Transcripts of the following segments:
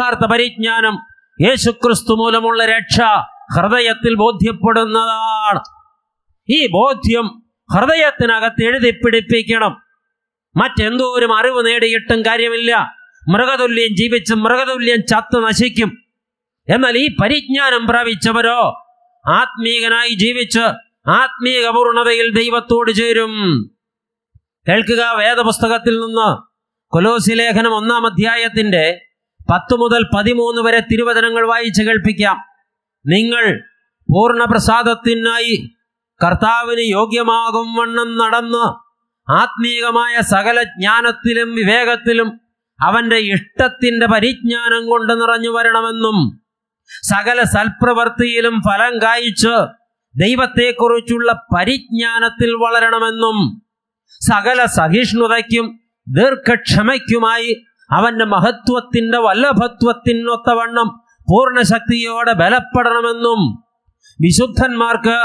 യഥാർത്ഥ പരിജ്ഞാനം യേശുക്രിസ്തു മൂലമുള്ള രക്ഷ ഹൃദയത്തിൽ ബോധ്യപ്പെടുന്നതാണ്. ഈ ബോധ്യം ഹൃദയത്തിനകത്ത് എഴുതി പിടിപ്പിക്കണം. മറ്റെന്തോരും അറിവ് നേടിയിട്ടും കാര്യമില്ല. മൃഗതുല്യം ജീവിച്ച് മൃഗതുല്യം ചത്ത് നശിക്കും. എന്നാൽ ഈ പരിജ്ഞാനം പ്രാപിച്ചവരോ? ആത്മീകനായി ജീവിച്ച് ആത്മീക പൂർണതയിൽ ദൈവത്തോട് ചേരും. കേൾക്കുക വേദപുസ്തകത്തിൽ നിന്ന് കൊലോസി ലേഖനം ഒന്നാം അധ്യായത്തിന്റെ പത്ത് മുതൽ പതിമൂന്ന് വരെ തിരുവചനങ്ങൾ വായിച്ച് കേൾപ്പിക്കാം. നിങ്ങൾ പൂർണപ്രസാദത്തിനായി കർത്താവിന് യോഗ്യമാകും വണ്ണം നടന്ന് ആത്മീകമായ സകല ജ്ഞാനത്തിലും വിവേകത്തിലും അവന്റെ ഇഷ്ടത്തിന്റെ പരിജ്ഞാനം കൊണ്ട് നിറഞ്ഞു വരണമെന്നും സകല സൽപ്രവൃത്തിയിലും ഫലം കായ്ച്ച് ദൈവത്തെക്കുറിച്ചുള്ള പരിജ്ഞാനത്തിൽ വളരണമെന്നും സകല സഹിഷ്ണുതയ്ക്കും ദീർഘക്ഷമയ്ക്കുമായി അവന്റെ മഹത്വത്തിന്റെ വല്ലഭത്വത്തിനൊത്തവണ്ണം പൂർണശക്തിയോടെ ബലപ്പെടണമെന്നും വിശുദ്ധന്മാർക്ക്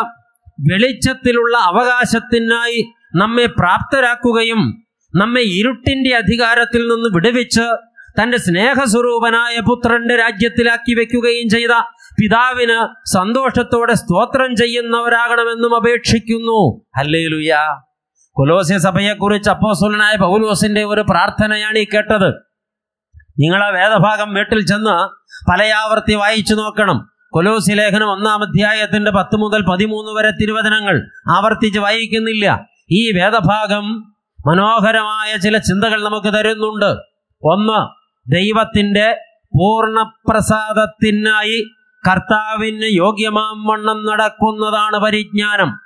വെളിച്ചത്തിലുള്ള അവകാശത്തിനായി നമ്മെ പ്രാപ്തരാക്കുകയും നമ്മെ ഇരുട്ടിന്റെ അധികാരത്തിൽ നിന്ന് വിടുവിച്ച് തന്റെ സ്നേഹസ്വരൂപനായ പുത്രന്റെ രാജ്യത്തിലാക്കി വെക്കുകയും ചെയ്ത പിതാവിന് സന്തോഷത്തോടെ സ്തോത്രം ചെയ്യുന്നവരാകണമെന്നും അപേക്ഷിക്കുന്നു. ഹല്ലേലൂയ. കൊലോസ്യ സഭയെക്കുറിച്ച് അപ്പോസുലനായ പൗലോസിന്റെ ഒരു പ്രാർത്ഥനയാണ് ഈ കേട്ടത്. നിങ്ങൾ ആ വേദഭാഗം വീട്ടിൽ ചെന്ന് പലയാവർത്തി വായിച്ചു നോക്കണം. കൊലോസി ലേഖനം ഒന്നാം അധ്യായത്തിന്റെ പത്ത് മുതൽ പതിമൂന്ന് വരെ തിരുവചനങ്ങൾ ആവർത്തിച്ച് വായിക്കുന്നില്ല. ഈ വേദഭാഗം മനോഹരമായ ചില ചിന്തകൾ നമുക്ക് തരുന്നുണ്ട്. ഒന്ന് ദൈവത്തിന്റെ പൂർണപ്രസാദത്തിനായി കർത്താവിന് യോഗ്യമാം വണ്ണം നടക്കുന്നതാണ് പരിജ്ഞാനം.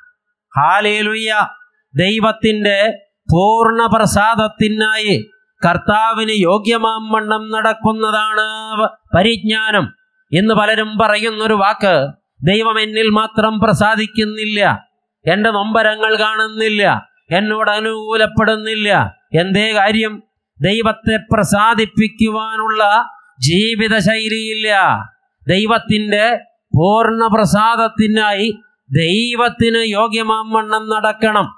ഹാലേലുയ്യ ദൈവത്തിന്റെ പൂർണ പ്രസാദത്തിനായി കർത്താവിന് യോഗ്യമാം വണ്ണം നടക്കുന്നതാണ് പരിജ്ഞാനം എന്ന് പലരും പറയുന്നൊരു വാക്ക്. ദൈവം എന്നിൽ മാത്രം പ്രസാദിക്കുന്നില്ല. എന്റെ നൊമ്പരങ്ങൾ കാണുന്നില്ല. എന്നോട് അനുകൂലപ്പെടുന്നില്ല. എന്തേ കാര്യം? ദൈവത്തെ പ്രസാദിപ്പിക്കുവാനുള്ള ജീവിത ശൈലിയില്ല ദൈവത്തിന്റെ പൂർണ പ്രസാദത്തിനായി ദൈവത്തിന് യോഗ്യമാം വണ്ണം നടക്കണം.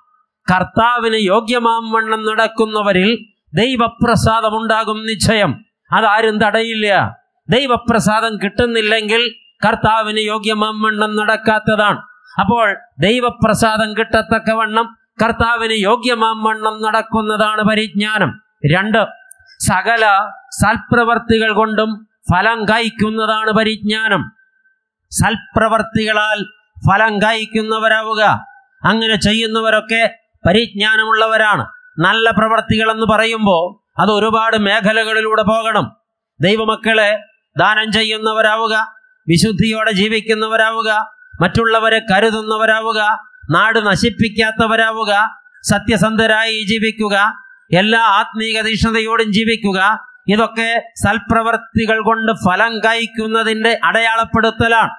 കർത്താവിന് യോഗ്യമാം വണ്ണം നടക്കുന്നവരിൽ ദൈവപ്രസാദമുണ്ടാകും നിശ്ചയം. അതാരും തടയില്ല. ദൈവപ്രസാദം കിട്ടുന്നില്ലെങ്കിൽ കർത്താവിന് യോഗ്യമാം വണ്ണം നടക്കാത്തതാണ്. അപ്പോൾ ദൈവപ്രസാദം കിട്ടത്തക്കവണ്ണം കർത്താവിന് യോഗ്യമാം വണ്ണം നടക്കുന്നതാണ് പരിജ്ഞാനം. രണ്ട് സകല സൽപ്രവർത്തികൾ കൊണ്ടും ഫലം കായ്ക്കുന്നതാണ് പരിജ്ഞാനം. സൽപ്രവർത്തികളാൽ ഫലം കായ്ക്കുന്നവരാവുക. അങ്ങനെ ചെയ്യുന്നവരൊക്കെ പരിജ്ഞാനമുള്ളവരാണ്. നല്ല പ്രവർത്തികൾ എന്ന് പറയുമ്പോൾ അത് ഒരുപാട് മേഖലകളിലൂടെ പോകണം. ദൈവമക്കളെ ദാനം ചെയ്യുന്നവരാവുക വിശുദ്ധിയോടെ ജീവിക്കുന്നവരാവുക മറ്റുള്ളവരെ കരുതുന്നവരാവുക നാട് നശിപ്പിക്കാത്തവരാവുക സത്യസന്ധരായി ജീവിക്കുക എല്ലാ ആത്മീക തീഷ്ണതയോടും ജീവിക്കുക ഇതൊക്കെ സൽപ്രവർത്തികൾ കൊണ്ട് ഫലം കായ്ക്കുന്നതിന്റെ അടയാളപ്പെടുത്തലാണ്.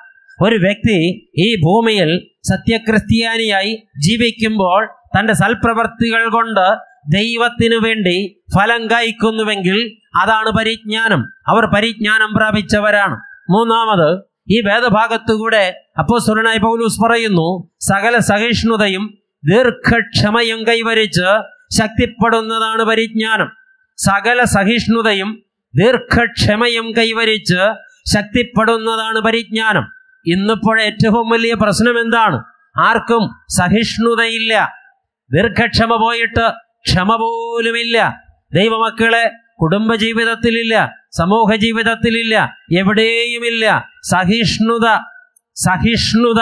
ഒരു വ്യക്തി ഈ ഭൂമിയിൽ സത്യക്രിസ്ത്യാനിയായി ജീവിക്കുമ്പോൾ തന്റെ സൽപ്രവർത്തികൾ കൊണ്ട് ദൈവത്തിനു വേണ്ടി ഫലം കായ്ക്കുന്നുവെങ്കിൽ അതാണ് പരിജ്ഞാനം. അവർ പരിജ്ഞാനം പ്രാപിച്ചവരാണ്. മൂന്നാമത് ഈ വേദഭാഗത്തുകൂടെ അപ്പോ സുരനായി പൗലൂസ് പറയുന്നു സകല സഹിഷ്ണുതയും ദീർഘക്ഷമയും കൈവരിച്ച് ശക്തിപ്പെടുന്നതാണ് പരിജ്ഞാനം. സകല സഹിഷ്ണുതയും ദീർഘക്ഷമയും കൈവരിച്ച് ശക്തിപ്പെടുന്നതാണ് പരിജ്ഞാനം. ഇന്നിപ്പോൾ ഏറ്റവും വലിയ പ്രശ്നം എന്താണ്? ആർക്കും സഹിഷ്ണുതയില്ല. ദീർഘക്ഷമ പോയിട്ട് ക്ഷമ പോലുമില്ല. ദൈവമക്കളെ കുടുംബജീവിതത്തിലില്ല സമൂഹ ജീവിതത്തിലില്ല എവിടെയുമില്ല. സഹിഷ്ണുത സഹിഷ്ണുത.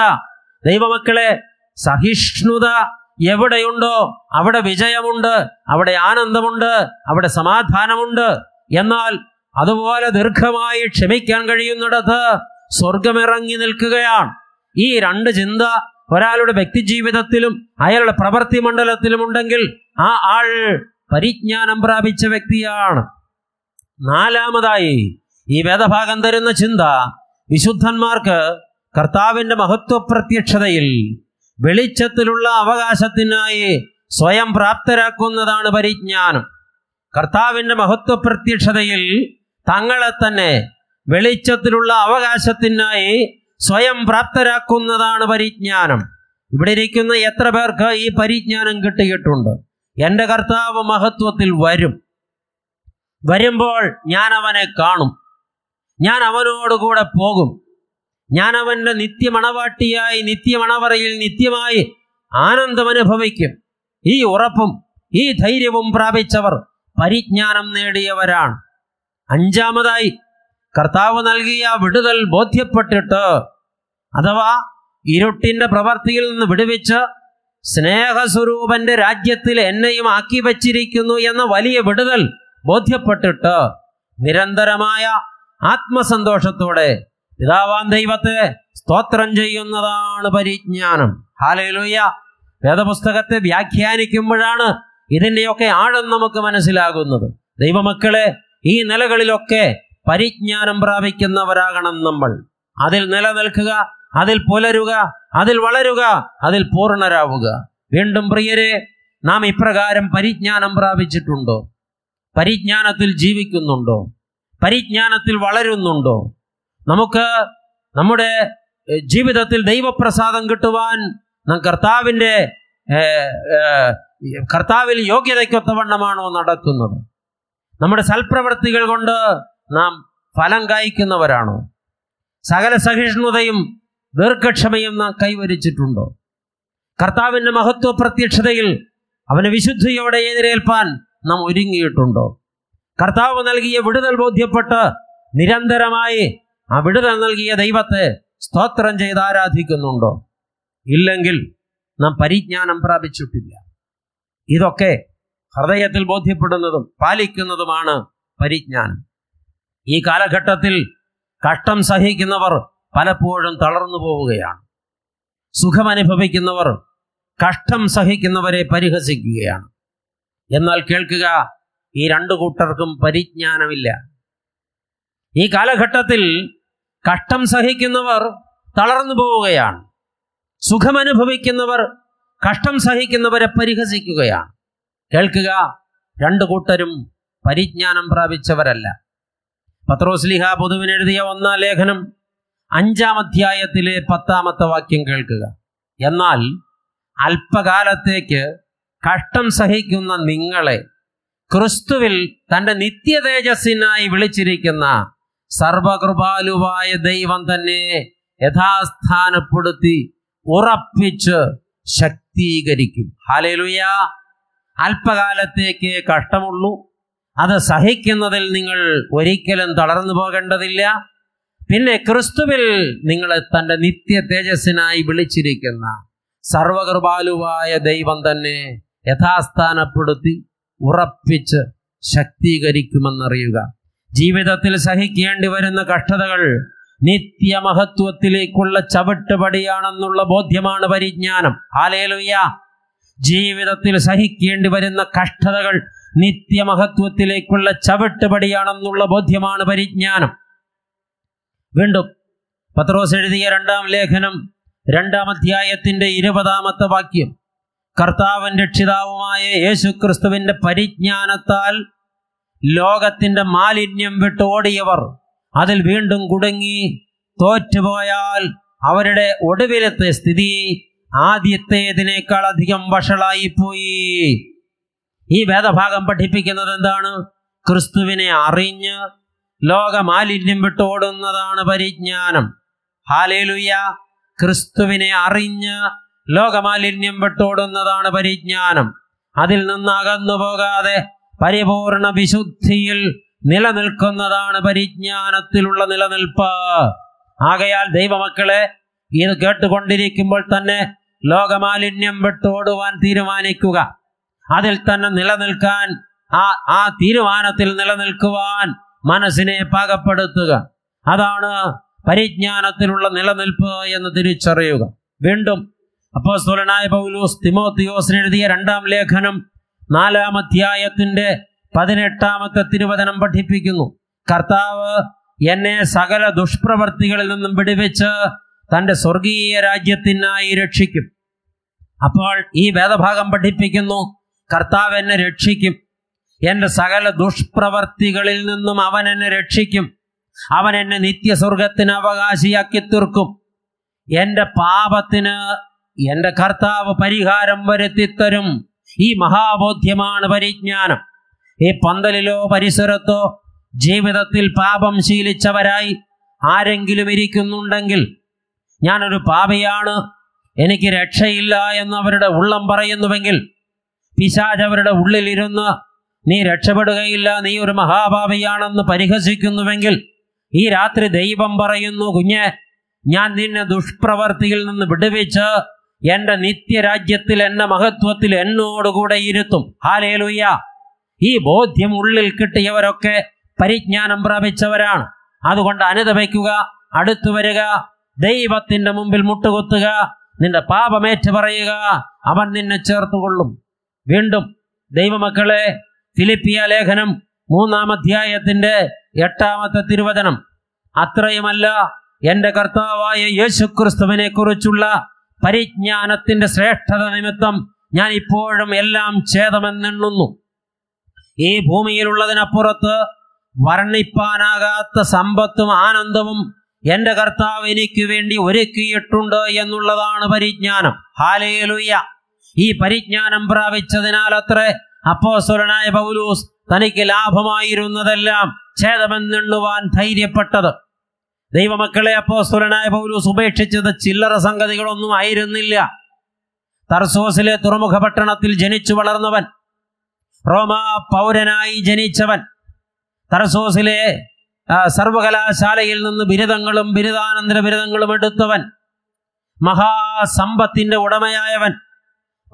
ദൈവമക്കളെ സഹിഷ്ണുത. എവിടെയുണ്ടോ അവിടെ വിജയമുണ്ട് അവിടെ ആനന്ദമുണ്ട് അവിടെ സമാധാനമുണ്ട്. എന്നാൽ അതുപോലെ ദീർഘമായി ക്ഷമിക്കാൻ കഴിയുന്നിടത്ത് സ്വർഗമിറങ്ങി നിൽക്കുകയാണ്. ഈ രണ്ട് ചിന്ത ഒരാളുടെ വ്യക്തിജീവിതത്തിലും അയാളുടെ പ്രവൃത്തി മണ്ഡലത്തിലും ഉണ്ടെങ്കിൽ ആ ആൾ പരിജ്ഞാനം പ്രാപിച്ച വ്യക്തിയാണ്. നാലാമതായി ഈ വേദഭാഗം തരുന്ന ചിന്ത വിശുദ്ധന്മാർക്ക് കർത്താവിന്റെ മഹത്വ പ്രത്യക്ഷതയിൽ വെളിച്ചത്തിലുള്ള അവകാശത്തിനായി സ്വയം പ്രാപ്തരാക്കുന്നതാണ് പരിജ്ഞാനം. കർത്താവിന്റെ മഹത്വ പ്രത്യക്ഷതയിൽ തങ്ങളെ തന്നെ വെളിച്ചത്തിലുള്ള അവകാശത്തിനായി സ്വയം പ്രാപ്തരാക്കുന്നതാണ് പരിജ്ഞാനം. ഇവിടെ ഇരിക്കുന്ന എത്ര പേർക്ക് ഈ പരിജ്ഞാനം കിട്ടിയിട്ടുണ്ട്? എന്റെ കർത്താവ് മഹത്വത്തിൽ വരും. വരുമ്പോൾ ഞാൻ അവനെ കാണും. ഞാൻ അവനോടുകൂടെ പോകും. ഞാൻ അവന്റെ നിത്യമണവാട്ടിയായി നിത്യമണവറയിൽ നിത്യമായി ആനന്ദം അനുഭവിക്കും. ഈ ഉറപ്പും ഈ ധൈര്യവും പ്രാപിച്ചവർ പരിജ്ഞാനം നേടിയവരാണ്. അഞ്ചാമതായി കർത്താവ് നൽകിയ വിടുതൽ ബോധ്യപ്പെട്ടിട്ട് അഥവാ ഇരുട്ടിന്റെ പ്രവർത്തിയിൽ നിന്ന് വിടുവിച്ച് സ്നേഹസ്വരൂപന്റെ രാജ്യത്തിൽ എന്നെയും ആക്കി വച്ചിരിക്കുന്നു എന്ന വലിയ വിടുതൽ ബോധ്യപ്പെട്ടിട്ട് നിരന്തരമായ ആത്മസന്തോഷത്തോടെ പിതാവാൻ ദൈവത്തെ സ്തോത്രം ചെയ്യുന്നതാണ് പരിജ്ഞാനം. ഹാലയിലൂയ വേദപുസ്തകത്തെ വ്യാഖ്യാനിക്കുമ്പോഴാണ് ഇതിന്റെയൊക്കെ ആഴം നമുക്ക് മനസ്സിലാകുന്നത്. ദൈവമക്കളെ ഈ നിലകളിലൊക്കെ പരിജ്ഞാനം പ്രാപിക്കുന്നവരാകണം നമ്മൾ. അതിൽ നിലനിൽക്കുക അതിൽ പുലരുക അതിൽ വളരുക അതിൽ പൂർണരാവുക. വീണ്ടും പ്രിയരെ നാം ഇപ്രകാരം പരിജ്ഞാനം പ്രാപിച്ചിട്ടുണ്ടോ? പരിജ്ഞാനത്തിൽ ജീവിക്കുന്നുണ്ടോ? പരിജ്ഞാനത്തിൽ വളരുന്നുണ്ടോ? നമുക്ക് നമ്മുടെ ജീവിതത്തിൽ ദൈവപ്രസാദം കിട്ടുവാൻ നാം കർത്താവിന്റെ കർത്താവിൽ യോഗ്യതയ്ക്കൊത്തവണ്ണമാണോ നടക്കുന്നത്? നമ്മുടെ സൽപ്രവൃത്തികൾ കൊണ്ട് നാം ഫലം കായ്ക്കുന്നവരാണോ? സകല സഹിഷ്ണുതയും ദീർഘക്ഷമയും നാം കൈവരിച്ചിട്ടുണ്ടോ? കർത്താവിന്റെ മഹത്വ പ്രത്യക്ഷതയിൽ അവനെ വിശുദ്ധിയോടെ എതിരേൽപ്പാൻ നാം ഒരുങ്ങിയിട്ടുണ്ടോ? കർത്താവ് നൽകിയ വിടുതൽ ബോധ്യപ്പെട്ട് നിരന്തരമായി ആ വിടുതൽ നൽകിയ ദൈവത്തെ സ്തോത്രം ചെയ്ത് ആരാധിക്കുന്നുണ്ടോ? ഇല്ലെങ്കിൽ നാം പരിജ്ഞാനം പ്രാപിച്ചിട്ടില്ല. ഇതൊക്കെ ഹൃദയത്തിൽ ബോധ്യപ്പെടുന്നതും പാലിക്കുന്നതുമാണ് പരിജ്ഞാനം. ഈ കാലഘട്ടത്തിൽ കഷ്ടം സഹിക്കുന്നവർ പലപ്പോഴും തളർന്നു പോവുകയാണ്. സുഖമനുഭവിക്കുന്നവർ കഷ്ടം സഹിക്കുന്നവരെ പരിഹസിക്കുകയാണ്. എന്നാൽ കേൾക്കുക ഈ രണ്ടു കൂട്ടർക്കും പരിജ്ഞാനമില്ല. ഈ കാലഘട്ടത്തിൽ കഷ്ടം സഹിക്കുന്നവർ തളർന്നു പോവുകയാണ്. സുഖമനുഭവിക്കുന്നവർ കഷ്ടം സഹിക്കുന്നവരെ പരിഹസിക്കുകയാണ്. കേൾക്കുക രണ്ടു കൂട്ടരും പരിജ്ഞാനം പ്രാപിച്ചവരല്ല. പത്രോസ്ലിഹ പൊതുവിനെഴുതിയ ഒന്നാം ലേഖനം അഞ്ചാം അധ്യായത്തിലെ പത്താമത്തെ വാക്യം കേൾക്കുക. എന്നാൽ അല്പകാലത്തേക്ക് കഷ്ടം സഹിക്കുന്ന നിങ്ങളെ ക്രിസ്തുവിൽ തന്റെ നിത്യതേജസ്സിനായി വിളിച്ചിരിക്കുന്ന സർവകൃപാലുവായ ദൈവം തന്നെ യഥാസ്ഥാനപ്പെടുത്തി ഉറപ്പിച്ച് ശക്തീകരിക്കും. ഹാലേലുയ അല്പകാലത്തേക്ക് കഷ്ടമുള്ളൂ. അത് സഹിക്കുന്നതിൽ നിങ്ങൾ ഒരിക്കലും തളർന്നു പോകേണ്ടതില്ല. പിന്നെ ക്രിസ്തുവിൽ നിങ്ങളെ തന്റെ നിത്യ തേജസ്സിനായി വിളിച്ചിരിക്കുന്ന സർവകൃപാലുവായ ദൈവം തന്നെ യഥാസ്ഥാനപ്പെടുത്തി ഉറപ്പിച്ച് ശക്തീകരിക്കുമെന്നറിയുക. ജീവിതത്തിൽ സഹിക്കേണ്ടി വരുന്ന കഷ്ടതകൾ നിത്യമഹത്വത്തിലേക്കുള്ള ചവിട്ടുപടിയാണെന്നുള്ള ബോധ്യമാണ് പരിജ്ഞാനം. ഹാലേലുയ്യ ജീവിതത്തിൽ സഹിക്കേണ്ടി വരുന്ന കഷ്ടതകൾ നിത്യമഹത്വത്തിലേക്കുള്ള ചവിട്ടുപടിയാണെന്നുള്ള ബോധ്യമാണ് പരിജ്ഞാനം. വീണ്ടും പത്രോസ് എഴുതിയ രണ്ടാം ലേഖനം രണ്ടാം അധ്യായത്തിന്റെ ഇരുപതാമത്തെ വാക്യം. കർത്താവൻ രക്ഷിതാവുമായ യേശു ക്രിസ്തുവിന്റെ പരിജ്ഞാനത്താൽ ലോകത്തിന്റെ മാലിന്യം വിട്ട് ഓടിയവർ അതിൽ വീണ്ടും കുടുങ്ങി തോറ്റുപോയാൽ അവരുടെ ഒടുവിലത്തെ സ്ഥിതി ആദ്യത്തേതിനേക്കാൾ അധികം വഷളായി പോയി ഈ വേദഭാഗം പഠിപ്പിക്കുന്നത് എന്താണ്? ക്രിസ്തുവിനെ അറിഞ്ഞ് ലോകമാലിന്യം വിട്ടോടുന്നതാണ് പരിജ്ഞാനം. ഹാലേലുയ്യ ക്രിസ്തുവിനെ അറിഞ്ഞ് ലോകമാലിന്യം വിട്ടോടുന്നതാണ് പരിജ്ഞാനം. അതിൽ നിന്ന് അകന്നു പോകാതെ പരിപൂർണ വിശുദ്ധിയിൽ നിലനിൽക്കുന്നതാണ് പരിജ്ഞാനത്തിലുള്ള നിലനിൽപ്പ്. ആകയാൽ ദൈവമക്കളെ ഇത് കേട്ടുകൊണ്ടിരിക്കുമ്പോൾ തന്നെ ലോകമാലിന്യം വിട്ടോടുവാൻ തീരുമാനിക്കുക. അതിൽ തന്നെ നിലനിൽക്കാൻ ആ ആ തീരുമാനത്തിൽ നിലനിൽക്കുവാൻ മനസ്സിനെ പാകപ്പെടുത്തുക. അതാണ് പരിജ്ഞാനത്തിലുള്ള നിലനിൽപ്പ് എന്ന് തിരിച്ചറിയുക. വീണ്ടും അപ്പോസ്തലനായ പൗലോസ് തിമോത്തിയോസിന് എഴുതിയ രണ്ടാം ലേഖനം നാലാം അധ്യായത്തിന്റെ പതിനെട്ടാമത്തെ തിരുവചനം പഠിപ്പിക്കുന്നു. കർത്താവ് എന്നെ സകല ദുഷ്പ്രവർത്തികളിൽ നിന്നും വിടുവിച്ച് തന്റെ സ്വർഗീയ രാജ്യത്തിനായി രക്ഷിക്കും. അപ്പോൾ ഈ വേദഭാഗം പഠിപ്പിക്കുന്നു. കർത്താവ് എന്നെ രക്ഷിക്കും. എന്റെ സകല ദുഷ്പ്രവർത്തികളിൽ നിന്നും അവൻ എന്നെ രക്ഷിക്കും. അവൻ എന്നെ നിത്യസ്വർഗത്തിന് അവകാശിയാക്കി തീർക്കും. എന്റെ പാപത്തിന് എന്റെ കർത്താവ് പരിഹാരം വരുത്തിത്തരും ഈ മഹാബോധ്യമാണ് പരിജ്ഞാനം. ഈ പന്തലിലോ പരിസരത്തോ ജീവിതത്തിൽ പാപം ശീലിച്ചവരായി ആരെങ്കിലും ഇരിക്കുന്നുണ്ടെങ്കിൽ ഞാനൊരു പാപിയാണ്. എനിക്ക് രക്ഷയില്ല എന്നവരുടെ ഉള്ളം പറയുന്നുവെങ്കിൽ പിശാജ് അവരുടെ ഉള്ളിലിരുന്ന് നീ രക്ഷപ്പെടുകയില്ല നീ ഒരു മഹാഭാവിയാണെന്ന് പരിഹസിക്കുന്നുവെങ്കിൽ ഈ രാത്രി ദൈവം പറയുന്നു കുഞ്ഞെ ഞാൻ നിന്നെ ദുഷ്പ്രവർത്തിയിൽ നിന്ന് വിടുവിച്ച് എന്റെ നിത്യരാജ്യത്തിൽ എന്റെ മഹത്വത്തിൽ എന്നോടുകൂടെ ഇരുത്തും. ഹാലേലുയ്യ ഈ ബോധ്യം ഉള്ളിൽ കിട്ടിയവരൊക്കെ പരിജ്ഞാനം പ്രാപിച്ചവരാണ്. അതുകൊണ്ട് അനുദപിക്കുക അടുത്തു വരിക ദൈവത്തിന്റെ മുമ്പിൽ മുട്ടുകുത്തുക നിന്റെ പാപമേറ്റ് പറയുക അവൻ നിന്നെ ചേർത്തുകൊള്ളും. വീണ്ടും ദൈവമക്കളെ ഫിലിപ്പിയ ലേഖനം മൂന്നാം അധ്യായത്തിന്റെ എട്ടാമത്തെ തിരുവചനം. അത്രയുമല്ല എന്റെ കർത്താവായ യേശുക്രിസ്തുവിനെ കുറിച്ചുള്ള പരിജ്ഞാനത്തിന്റെ ശ്രേഷ്ഠത നിമിത്തം ഞാൻ ഇപ്പോഴും എല്ലാം ഛേദമെന്നെണ്ണുന്നു. ഈ ഭൂമിയിലുള്ളതിനപ്പുറത്ത് വർണിപ്പാനാകാത്ത സമ്പത്തും ആനന്ദവും എന്റെ കർത്താവ് എനിക്ക് വേണ്ടി ഒരുക്കിയിട്ടുണ്ട് എന്നുള്ളതാണ് പരിജ്ഞാനം. ഹാലേലുയ്യ ഈ പരിജ്ഞാനം പ്രാപിച്ചതിനാൽ അത്ര അപ്പോസ്വലനായ പൗലൂസ് തനിക്ക് ലാഭമായിരുന്നതെല്ലാം ഛേദമെന്നെണ്ണുവാൻ ധൈര്യപ്പെട്ടത്. ദൈവമക്കളെ അപ്പോസ്വലനായ പൗലൂസ് ഉപേക്ഷിച്ചത് ചില്ലറ സംഗതികളൊന്നും ആയിരുന്നില്ല. തർസോസിലെ തുറമുഖ പട്ടണത്തിൽ ജനിച്ചു വളർന്നവൻ റോമാ പൗരനായി ജനിച്ചവൻ തർസോസിലെ സർവകലാശാലയിൽ നിന്ന് ബിരുദങ്ങളും ബിരുദാനന്തര ബിരുദങ്ങളും എടുത്തവൻ മഹാസമ്പത്തിന്റെ ഉടമയായവൻ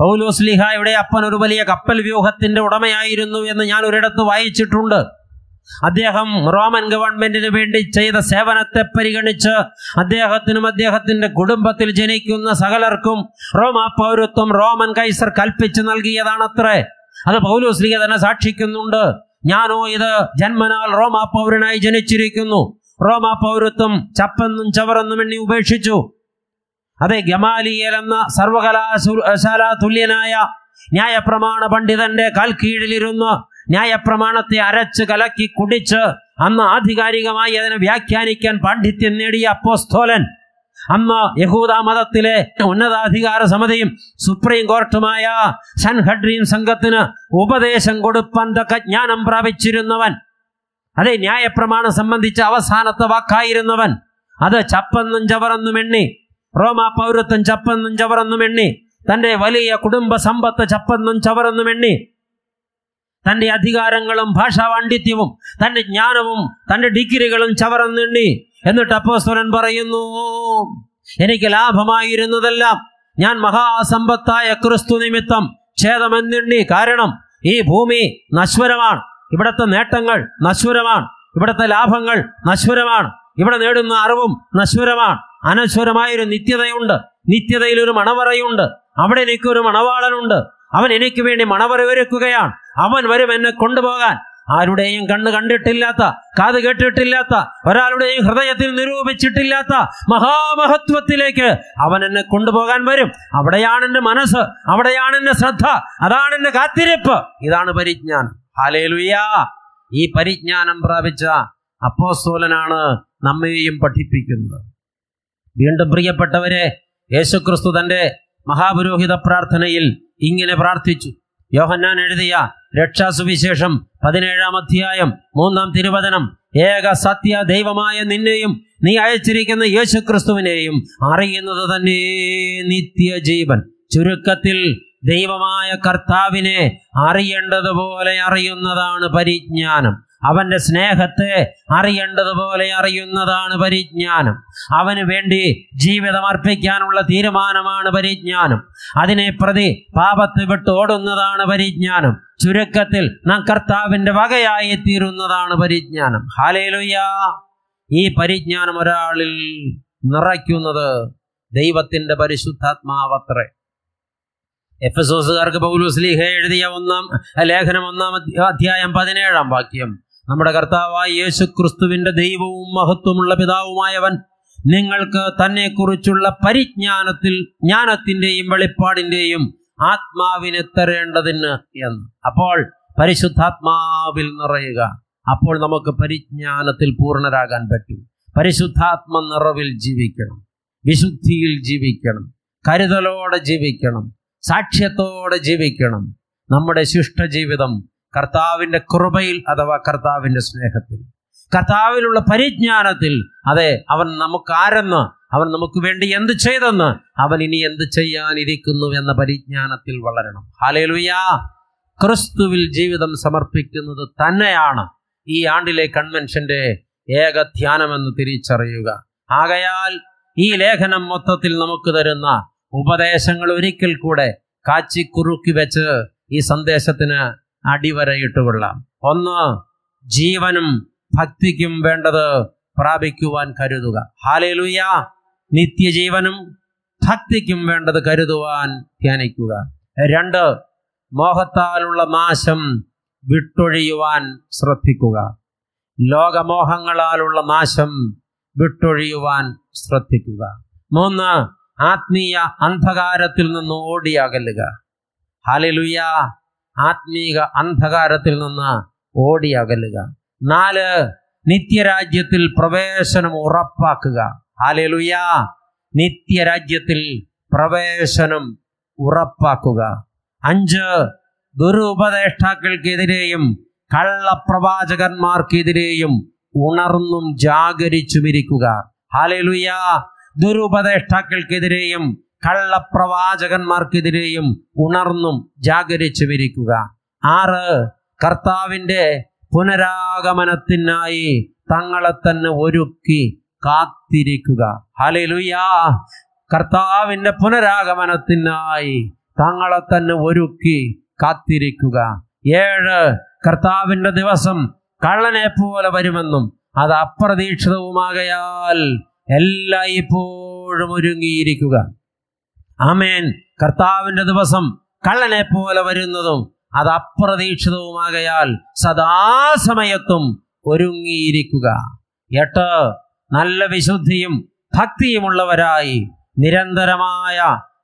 പൗലോസ് ലിഹായുടെ അപ്പൻ ഒരു വലിയ കപ്പൽ വ്യൂഹത്തിന്റെ ഉടമയായിരുന്നു എന്ന് ഞാൻ ഒരിടത്ത് വായിച്ചിട്ടുണ്ട്. അദ്ദേഹം റോമൻ ഗവൺമെന്റിന് വേണ്ടി ചെയ്ത സേവനത്തെ പരിഗണിച്ച് അദ്ദേഹത്തിനും അദ്ദേഹത്തിന്റെ കുടുംബത്തിൽ ജനിക്കുന്ന സകലർക്കും റോമാ പൗരത്വം റോമൻ കൈസർ കൽപ്പിച്ചു നൽകിയതാണത്രേ. അത് പൗലോസ് ലീഗ തന്നെ സാക്ഷിക്കുന്നുണ്ട്. ഞാനോ ഇത് ജന്മനാൽ റോമാ പൗരനായി ജനിച്ചിരിക്കുന്നു. റോമാ പൗരത്വം ചപ്പെന്നും ചവറെന്നും എണ്ണി ഉപേക്ഷിച്ചു. അതെ ഗമാലിയൽ എന്ന സർവകലാശാല തുല്യനായ ന്യായപ്രമാണ പണ്ഡിതന്റെ കാൽ കീഴിലിരുന്ന് ന്യായപ്രമാണത്തെ അരച്ച് കലക്കി കുടിച്ച് അന്ന് ആധികാരികമായി അതിനെ വ്യാഖ്യാനിക്കാൻ പാണ്ഡിത്യം നേടിയ അപ്പോസ്തോലൻ. അന്ന് യഹൂദ മതത്തിലെ ഉന്നതാധികാര സമിതിയും സുപ്രീം കോർട്ടുമായ സൻഹഡ്രീൻ സംഘത്തിന് ഉപദേശം കൊടുപ്പാൻ ജ്ഞാനം പ്രാപിച്ചിരുന്നവൻ. അതെ ന്യായപ്രമാണം സംബന്ധിച്ച അവസാനത്തെ വാക്കായിരുന്നവൻ. അത് ചപ്പെന്നും ചവറെന്നും എണ്ണി റോമാ പൗരത്വം ചപ്പെന്നും ചവറെന്നും എണ്ണി. തന്റെ വലിയ കുടുംബ സമ്പത്ത് ചപ്പെന്നും ചവറെന്നും എണ്ണി. തന്റെ അധികാരങ്ങളും ഭാഷാ പാണ്ഡിത്യവും തന്റെ ജ്ഞാനവും തന്റെ ഡിഗ്രികളും ചവറന്നെണ്ണി എന്നിട്ട് അപ്പോസ്തലൻ പറയുന്നു എനിക്ക് ലാഭമായിരുന്നതെല്ലാം ഞാൻ മഹാസമ്പത്തായ ക്രിസ്തു നിമിത്തം ഛേദമെന്നെണ്ണി കാരണം ഈ ഭൂമി നശ്വരമാണ്. ഇവിടുത്തെ നേട്ടങ്ങൾ നശ്വരമാണ്. ഇവിടുത്തെ ലാഭങ്ങൾ നശ്വരമാണ്. ഇവിടെ നേടുന്ന അറിവും നശ്വരമാണ്. അനശ്വരമായൊരു നിത്യതയുണ്ട്. നിത്യതയിൽ ഒരു മണവറയുണ്ട്. അവിടെ എനിക്ക് ഒരു മണവാളനുണ്ട്. അവൻ എനിക്ക് വേണ്ടി മണവറ ഒരുക്കുകയാണ്. അവൻ വരും എന്നെ കൊണ്ടുപോകാൻ. ആരുടെയും കണ്ണ് കണ്ടിട്ടില്ലാത്ത കാത് കേട്ടിട്ടില്ലാത്ത ഒരാളുടെയും ഹൃദയത്തിൽ നിരൂപിച്ചിട്ടില്ലാത്ത മഹാമഹത്വത്തിലേക്ക് അവൻ എന്നെ കൊണ്ടുപോകാൻ വരും. അവിടെയാണ് എന്റെ മനസ്സ്. അവിടെയാണ് എന്റെ ശ്രദ്ധ. അതാണ് എന്റെ കാത്തിരിപ്പ്. ഇതാണ് പരിജ്ഞാനം. ഹാലേലുയാ ഈ പരിജ്ഞാനം പ്രാപിച്ച അപ്പോസ്തോലനാണ് നമ്മെയും പഠിപ്പിക്കുന്നത്. വീണ്ടും പ്രിയപ്പെട്ടവരെ യേശുക്രിസ്തു തന്റെ മഹാപുരോഹിത പ്രാർത്ഥനയിൽ ഇങ്ങനെ പ്രാർത്ഥിച്ചു. യോഹന്നാൻ എഴുതിയ രക്ഷാസുവിശേഷം പതിനേഴാം അധ്യായം മൂന്നാം തിരുവചനം ഏക സത്യ ദൈവമായ നിന്നെയും നീ അയച്ചിരിക്കുന്ന യേശുക്രിസ്തുവിനെയും അറിയുന്നത് തന്നെ നിത്യജീവൻ. ചുരുക്കത്തിൽ ദൈവമായ കർത്താവിനെ അറിയേണ്ടതുപോലെ അറിയുന്നതാണ് പരിജ്ഞാനം. അവന്റെ സ്നേഹത്തെ അറിയേണ്ടതുപോലെ അറിയുന്നതാണ് പരിജ്ഞാനം. അവന് വേണ്ടി ജീവിതം അർപ്പിക്കാനുള്ള തീരുമാനമാണ് പരിജ്ഞാനം. അതിനെ പ്രതി പാപത്തെ വിട്ട് ഓടുന്നതാണ് പരിജ്ഞാനം. ചുരുക്കത്തിൽ നാം കർത്താവിന്റെ വകയായി തീരുന്നതാണ് പരിജ്ഞാനം. ഹാലേലുയ്യ ഈ പരിജ്ഞാനം ഒരാളിൽ നിറയ്ക്കുന്നത് ദൈവത്തിന്റെ പരിശുദ്ധാത്മാവത്രേ. എഫ് എസ് പൗലൂസ്ലിഹ എഴുതിയ ഒന്നാം ലേഖനം ഒന്നാം അധ്യായം പതിനേഴാം വാക്യം. നമ്മുടെ കർത്താവായ യേശു ക്രിസ്തുവിന്റെ ദൈവവും മഹത്വമുള്ള പിതാവുമായവൻ നിങ്ങൾക്ക് തന്നെക്കുറിച്ചുള്ള പരിജ്ഞാനത്തിൽ ജ്ഞാനത്തിന്റെയും വെളിപ്പാടിന്റെയും ആത്മാവിനെ തരേണ്ടതിന് എന്ന്. അപ്പോൾ പരിശുദ്ധാത്മാവിൽ നിറയുക. അപ്പോൾ നമുക്ക് പരിജ്ഞാനത്തിൽ പൂർണരാകാൻ പറ്റും. പരിശുദ്ധാത്മ നിറവിൽ ജീവിക്കണം. വിശുദ്ധിയിൽ ജീവിക്കണം. കരുതലോടെ ജീവിക്കണം. സാക്ഷ്യത്തോടെ ജീവിക്കണം. നമ്മുടെ ശിഷ്ടജീവിതം കർത്താവിന്റെ കൃപയിൽ അഥവാ കർത്താവിന്റെ സ്നേഹത്തിൽ. കർത്താവിലുള്ള പരിജ്ഞാനത്തിൽ അതെ അവൻ നമുക്ക് ആരെന്ന് അവൻ നമുക്ക് വേണ്ടി എന്ത് ചെയ്തെന്ന് അവൻ ഇനി എന്ത് ചെയ്യാനിരിക്കുന്നു എന്ന പരിജ്ഞാനത്തിൽ വളരണം. ഹാലേലുയാ ക്രിസ്തുവിൽ ജീവിതം സമർപ്പിക്കുന്നത് തന്നെയാണ് ഈ ആണ്ടിലെ കൺവെൻഷന്റെ ഏക ധ്യാനമെന്ന് തിരിച്ചറിയുക. ആകയാൽ ഈ ലേഖനം മൊത്തത്തിൽ നമുക്ക് തരുന്ന ഉപദേശങ്ങൾ ഒരിക്കൽ കൂടെ കാച്ചിക്കുറുക്കി വെച്ച് ഈ സന്ദേശത്തിന് അടിവരയിട്ടുകൊള്ളാം. ഒന്ന് ജീവനും ഭക്തിക്കും വേണ്ടത് പ്രാപിക്കുവാൻ കരുതുക. ഹാലേലുയ. നിത്യജീവനും ഭക്തിക്കും വേണ്ടത് കരുതുവാൻ ധ്യാനിക്കുക. രണ്ട് മോഹത്താലുള്ള നാശം വിട്ടൊഴിയുവാൻ ശ്രദ്ധിക്കുക. ലോകമോഹങ്ങളാലുള്ള നാശം വിട്ടൊഴിയുവാൻ ശ്രദ്ധിക്കുക. മൂന്ന് ആത്മീയ അന്ധകാരത്തിൽ നിന്ന് ഓടിയകലുക. ഹാലലുയ. ആത്മീക അന്ധകാരത്തിൽ നിന്ന് ഓടി അകലുക. നാല് നിത്യരാജ്യത്തിൽ പ്രവേശനം ഉറപ്പാക്കുക. ഹാലലുയ നിത്യരാജ്യത്തിൽ പ്രവേശനം ഉറപ്പാക്കുക. അഞ്ച് ദുരുപദേഷ്ടാക്കൾക്കെതിരെയും കള്ളപ്രവാചകന്മാർക്കെതിരെയും ഉണർന്നും ജാഗരിച്ചുമിരിക്കുക. ഹാലലുയ ദുരുപദേഷ്ടാക്കൾക്കെതിരെയും കള്ളപ്രവാചകന്മാർക്കെതിരെയും ഉണർന്നും ജാഗരിച്ചു വിരിക്കുക ആറ് കർത്താവിന്റെ പുനരാഗമനത്തിനായി തങ്ങളെ തന്നെ ഒരുക്കി കാത്തിരിക്കുക. ഹലലുയാ കർത്താവിന്റെ പുനരാഗമനത്തിനായി തങ്ങളെ തന്നെ ഒരുക്കി കാത്തിരിക്കുക. ഏഴ് കർത്താവിന്റെ ദിവസം കള്ളനെ പോലെ വരുമെന്നും അത് അപ്രതീക്ഷിതവുമാകയാൽ എല്ലായ്പ്പോഴും ഒരുങ്ങിയിരിക്കുക. ആമേൻ. കർത്താവിന്റെ ദിവസം കള്ളനെ പോലെ വരുന്നതും അത് അപ്രതീക്ഷിതവുമാകയാൽ സദാസമയത്തും ഒരുങ്ങിയിരിക്കുക. എട്ട് നല്ല വിശുദ്ധിയും ഭക്തിയുമുള്ളവരായി നിരന്തരമായ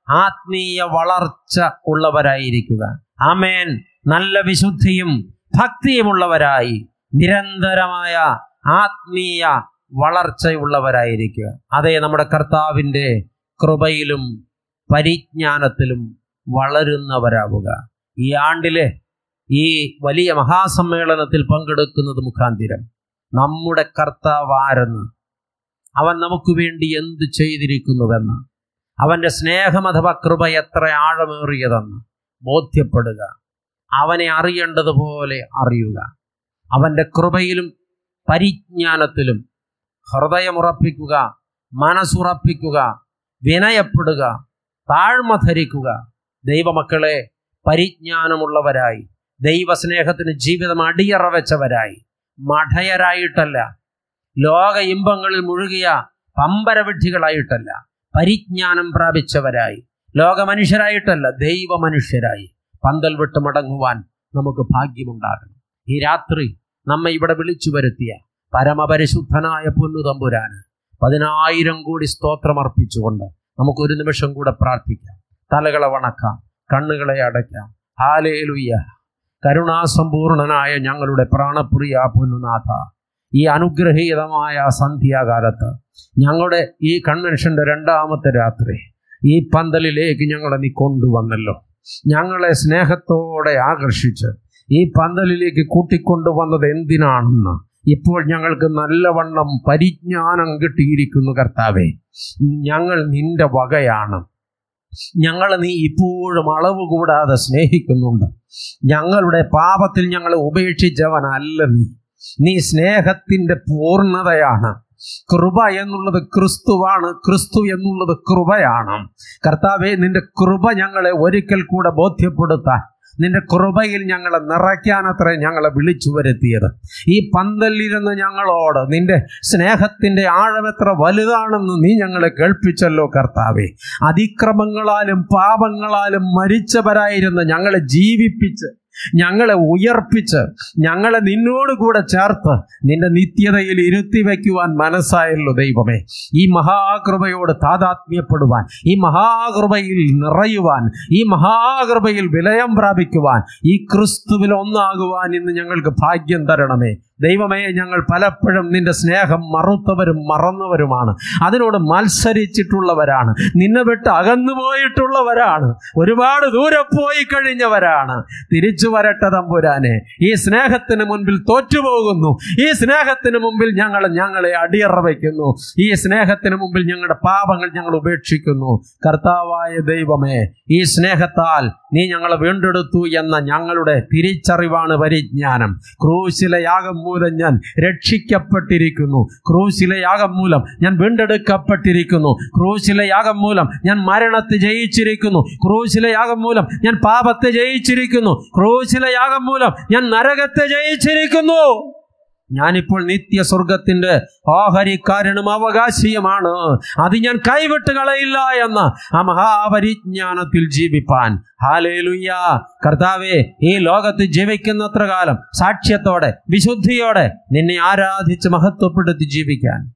ആത്മീയ വളർച്ച ഉള്ളവരായിരിക്കുക. ആമേൻ. നല്ല വിശുദ്ധിയും ഭക്തിയുമുള്ളവരായി നിരന്തരമായ ആത്മീയ വളർച്ചയുള്ളവരായിരിക്കുക. അതേ നമ്മുടെ കർത്താവിന്റെ കൃപയിലും പരിജ്ഞാനത്തിലും വളരുന്നവരാവുക. ഈ ആണ്ടിലെ ഈ വലിയ മഹാസമ്മേളനത്തിൽ പങ്കെടുക്കുന്നത് മുഖാന്തിരം. നമ്മുടെ കർത്താവാരെന്ന് അവൻ നമുക്ക് വേണ്ടി എന്ത് ചെയ്തിരിക്കുന്നുവെന്ന്? അവന്റെ സ്നേഹം അഥവാ കൃപ എത്ര ആഴമേറിയതെന്ന് ബോധ്യപ്പെടുക. അവനെ അറിയേണ്ടതുപോലെ അറിയുക. അവന്റെ കൃപയിലും പരിജ്ഞാനത്തിലും ഹൃദയമുറപ്പിക്കുക മനസ്സുറപ്പിക്കുക വിനയപ്പെടുക. താഴ്മ ധരിക്കുക ദൈവമക്കളെ പരിജ്ഞാനമുള്ളവരായി ദൈവസ്നേഹത്തിന് ജീവിതം അടിയറ വെച്ചവരായി മഠയരായിട്ടല്ല ലോക ഇമ്പങ്ങളിൽ മുഴുകിയ പമ്പരവിഡ്ഢികളായിട്ടല്ല പരിജ്ഞാനം പ്രാപിച്ചവരായി. ലോകമനുഷ്യരായിട്ടല്ല ദൈവമനുഷ്യരായി പന്തൽ വിട്ട് മടങ്ങുവാൻ നമുക്ക് ഭാഗ്യമുണ്ടാകണം. ഈ രാത്രി നമ്മെ ഇവിടെ വിളിച്ചു വരുത്തിയ പരമപരിശുദ്ധനായ പൊന്നു തമ്പുരാന് പതിനായിരം കോടി സ്തോത്രമർപ്പിച്ചുകൊണ്ട് നമുക്കൊരു നിമിഷം കൂടെ പ്രാർത്ഥിക്കാം. തലകളെ വണക്കാം കണ്ണുകളെ അടയ്ക്കാം. ഹാലേലുയ്യ കരുണാസമ്പൂർണനായ ഞങ്ങളുടെ പ്രാണപ്രിയ പൊന്നുനാഥ ഈ അനുഗ്രഹീതമായ സന്ധ്യാകാലത്ത് ഞങ്ങളുടെ ഈ കൺവെൻഷന്റെ രണ്ടാമത്തെ രാത്രി ഈ പന്തലിലേക്ക് ഞങ്ങളെ നീ കൊണ്ടുവന്നല്ലോ. ഞങ്ങളെ സ്നേഹത്തോടെ ആകർഷിച്ച് ഈ പന്തലിലേക്ക് കൂട്ടിക്കൊണ്ടുവന്നത് എന്തിനാണെന്ന് ഇപ്പോൾ ഞങ്ങൾക്ക് നല്ലവണ്ണം പരിജ്ഞാനം കിട്ടിയിരിക്കുന്നു കർത്താവെ. ഞങ്ങൾ നിന്റെ വകയാണ്. ഞങ്ങൾ നീ ഇപ്പോഴും അളവ് കൂടാതെ സ്നേഹിക്കുന്നുണ്ട്. ഞങ്ങളുടെ പാപത്തിൽ ഞങ്ങളെ ഉപേക്ഷിച്ചവനല്ല നീ. നീ സ്നേഹത്തിന്റെ പൂർണതയാണ്. കൃപ എന്നുള്ളത് ക്രിസ്തുവാണ്. ക്രിസ്തു എന്നുള്ളത് കൃപയാണ്. കർത്താവെ നിന്റെ കൃപ ഞങ്ങളെ ഒരിക്കൽ കൂടെ ബോധ്യപ്പെടുത്താൻ നിന്റെ കൃപയിൽ ഞങ്ങളെ നിറയ്ക്കാനത്ര ഞങ്ങളെ വിളിച്ചു വരുത്തിയത് ഈ പന്തലിരുന്ന് ഞങ്ങളോട് നിന്റെ സ്നേഹത്തിന്റെ ആഴമെത്ര വലുതാണെന്ന് നീ ഞങ്ങളെ കേൾപ്പിച്ചല്ലോ കർത്താവെ. അതിക്രമങ്ങളാലും പാപങ്ങളാലും മരിച്ചവരായിരുന്ന ഞങ്ങളെ ജീവിപ്പിച്ച് ഞങ്ങളെ ഉയർപ്പിച്ച് ഞങ്ങളെ നിന്നോട് കൂടെ ചേർത്ത് നിന്റെ നിത്യതയിൽ ഇരുത്തി വയ്ക്കുവാൻ മനസ്സായല്ലോ ദൈവമേ. ഈ മഹാകൃപയോട് താതാത്മ്യപ്പെടുവാൻ ഈ മഹാകൃപയിൽ നിറയുവാൻ ഈ മഹാകൃപയിൽ വിലയം പ്രാപിക്കുവാൻ ഈ ക്രിസ്തുവിൽ ഒന്നാകുവാൻ ഇന്ന് ഞങ്ങൾക്ക് ഭാഗ്യം തരണമേ. ദൈവമേ ഞങ്ങൾ പലപ്പോഴും നിന്റെ സ്നേഹം മറുത്തവരും മറന്നവരുമാണ്. അതിനോട് മത്സരിച്ചിട്ടുള്ളവരാണ്. നിന്നെ വിട്ട് അകന്നുപോയിട്ടുള്ളവരാണ് ഒരുപാട് ദൂരെ പോയി കഴിഞ്ഞവരാണ്. തിരിച്ചു വരട്ടെ തമ്പുരാനെ. ഈ സ്നേഹത്തിന് മുൻപിൽ തോറ്റുപോകുന്നു. ഈ സ്നേഹത്തിന് മുമ്പിൽ ഞങ്ങൾ ഞങ്ങളെ അടിയറ വയ്ക്കുന്നു ഈ സ്നേഹത്തിന് മുമ്പിൽ ഞങ്ങളുടെ പാപങ്ങൾ ഞങ്ങൾ ഉപേക്ഷിക്കുന്നു. കർത്താവായ ദൈവമേ ഈ സ്നേഹത്താൽ നീ ഞങ്ങളെ വീണ്ടെടുത്തു എന്ന ഞങ്ങളുടെ തിരിച്ചറിവാണ് പരിജ്ഞാനം. ക്രൂശിലെ യാഗം മൂലം ഞാൻ രക്ഷിക്കപ്പെട്ടിരിക്കുന്നു. ക്രൂശിലെ യാഗം മൂലം ഞാൻ വീണ്ടെടുക്കപ്പെട്ടിരിക്കുന്നു. ക്രൂശിലെ യാഗം മൂലം ഞാൻ മരണത്തെ ജയിച്ചിരിക്കുന്നു. ക്രൂശിലെ യാഗം മൂലം ഞാൻ പാപത്തെ ജയിച്ചിരിക്കുന്നു. ക്രൂശിലെ യാഗം മൂലം ഞാൻ നരകത്തെ ജയിച്ചിരിക്കുന്നു. ഞാനിപ്പോൾ നിത്യസ്വർഗത്തിന്റെ ഓഹരിക്കാരനും അവകാശിയുമാണ്. അത് ഞാൻ കൈവിട്ട് കളയില്ല എന്ന് ആ മഹാപരിജ്ഞാനത്തിൽ ജീവിപ്പാൻ. ഹാലേലുയ്യ കർത്താവെ ഈ ലോകത്ത് ജീവിക്കുന്നത്ര കാലം സാക്ഷ്യത്തോടെ വിശുദ്ധിയോടെ നിന്നെ ആരാധിച്ച് മഹത്വപ്പെടുത്തി ജീവിക്കാൻ.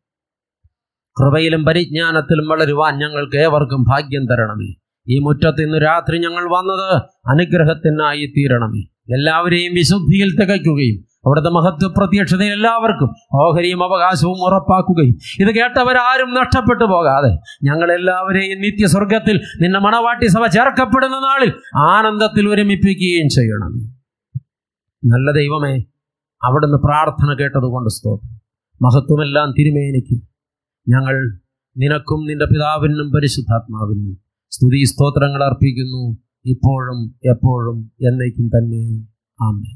കൃപയിലും പരിജ്ഞാനത്തിലും വളരുവാൻ ഞങ്ങൾക്ക് ഏവർക്കും ഭാഗ്യം തരണമേ. ഈ മുറ്റത്ത് ഇന്ന് രാത്രി ഞങ്ങൾ വന്നത് അനുഗ്രഹത്തിനായി തീരണമേ. എല്ലാവരെയും വിശുദ്ധിയിൽ തികയ്ക്കുകയും അവിടുത്തെ മഹത്വ പ്രത്യക്ഷതയിൽ എല്ലാവർക്കും ഓഹരിയും അവകാശവും ഉറപ്പാക്കുകയും. ഇത് കേട്ടവരാരും നഷ്ടപ്പെട്ടു പോകാതെ ഞങ്ങളെല്ലാവരെയും നിത്യസ്വർഗത്തിൽ നിന്നെ മണവാട്ടി സഭ ചേർക്കപ്പെടുന്ന നാളിൽ ആനന്ദത്തിൽ ഒരുമിപ്പിക്കുകയും ചെയ്യണം. നല്ല ദൈവമേ അവിടുന്ന് പ്രാർത്ഥന കേട്ടതുകൊണ്ട് സ്തോത്രം. മഹത്വമെല്ലാം തിരുമേനിക്ക്. ഞങ്ങൾ നിനക്കും നിന്റെ പിതാവിനും പരിശുദ്ധാത്മാവിനും സ്തുതി സ്തോത്രങ്ങൾ അർപ്പിക്കുന്നു. ഇപ്പോഴും എപ്പോഴും എന്നേക്കും തന്നെ. ആമേ